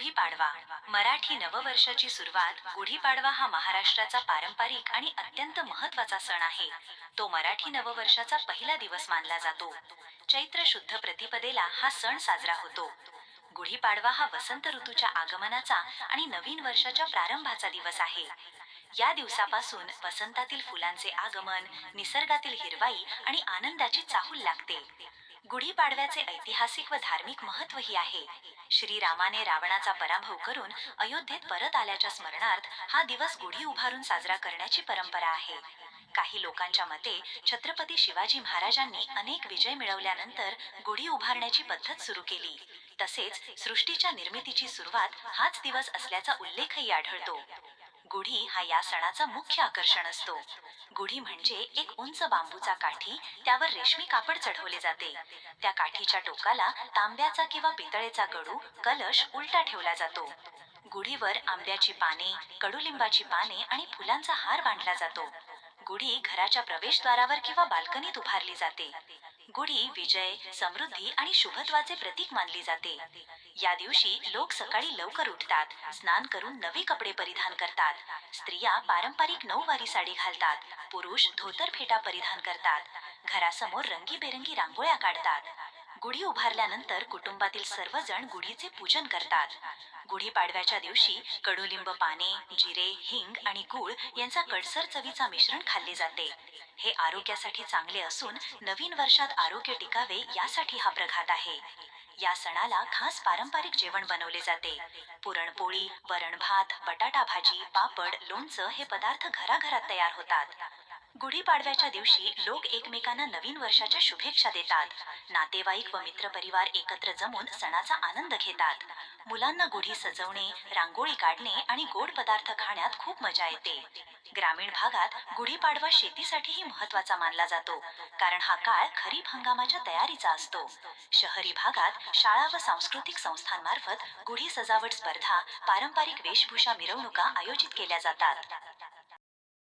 गुढीपाडवा. मराठी नववर्षाची सुरुवात गुढीपाडवा हा महाराष्ट्राचा पारंपरिक आणि अत्यंत महत्त्वाचा सण आहे. तो मराठी नववर्षाचा पहिला दिवस मानला जातो. चैत्र शुद्ध प्रतिपदेला हा सण साजरा होतो. गुढीपाडवा हा वसंत ऋतूच्या आगमनाचा आणि नवीन वर्षाच्या प्रारंभाचा दिवस आहे. या दिवसापासून वसंतातील फुलांचे आगमन निसर्गातील हिरवाई आणि आनंदाची चाहूल लागते. गुढीपाडव्याचे ऐतिहासिक व धार्मिक महत्त्वही आहे. श्रीरामाने रावणाचा पराभव करून अयोध्येत परत आल्याच्या स्मरणार्थ हा दिवस गुढी उभारून साजरा करण्याची परंपरा आहे. काही लोकांच्या मते छत्रपती शिवाजी महाराजांनी अनेक विजय मिळवल्यानंतर गुढी उभारण्याची पद्धत सुरू केली. तसेच सृष्टीच्या निर्मितीची सुरुवात हाच दिवस असल्याचा उल्लेखही आढळतो. गुढी हा या सणाचा मुख्य आकर्षण असतो. गुढी म्हणजे एक उंच बांबूचा काठी त्यावर रेशमी कापड चढवले जाते. त्या काठीच्या टोकाला तांब्याचा किंवा पितळेचा गडू कलश उलटा ठेवला जातो. गुढीवर आंब्याची पाने कडुलिंबाची पाने आणि फुलांचा हार बांधला जातो. गुढी घराच्या प्रवेशद्वारावर किंवा बाल्कनीत उभारली जाते. गुढी विजय समृद्धी आणि शुभत्वाचे प्रतीक मानली जाते. या दिवशी लोक सकाळी लवकर उठतात स्नान करून नवे कपडे परिधान करतात. स्त्रिया पारंपरिक नऊवारी साडी घालतात पुरुष धोतर फेटा परिधान करतात. घरासमोर रंगीबेरंगी रांगोळ्या काढतात. गुढी उभारल्यानंतर कुटुंबातील सर्वजण गुढीचे पूजन करतात. गुढीपाडव्याच्या दिवशी कडुलिंब पाने जिरे हिंग आणि गूळ यांचा कडसर चवीचा मिश्रण खाल्ले जाते. हे आरोग्यासाठी चांगले असून नवीन वर्षात आरोग्य टिकावे यासाठी हा प्रघात आहे. या सणाला खास पारंपरिक जेवण बनवले जाते. पुरणपोळी वरण भात बटाटा भाजी पापड लोणचं हे पदार्थ घराघरात तयार होतात. गुढीपाडव्याच्या दिवशी लोक एकमेकांना नवीन वर्षाच्या शुभेच्छा देतात. नातेवाईक व मित्रपरिवार एकत्र जमून सणाचा आनंद घेतात. मुलांना गुढी सजवणे रांगोळी काढणे आणि गोड पदार्थ खाण्यात खूप मजा येते. ग्रामीण भागात गुढीपाडवा शेतीसाठीही महत्त्वाचा मानला जातो कारण हा काळ खरीप हंगामाच्या तयारीचा असतो. शहरी भागात शाळा व सांस्कृतिक संस्थांमार्फत गुढी सजावट स्पर्धा पारंपरिक वेशभूषा मिरवणुका आयोजित केल्या जातात.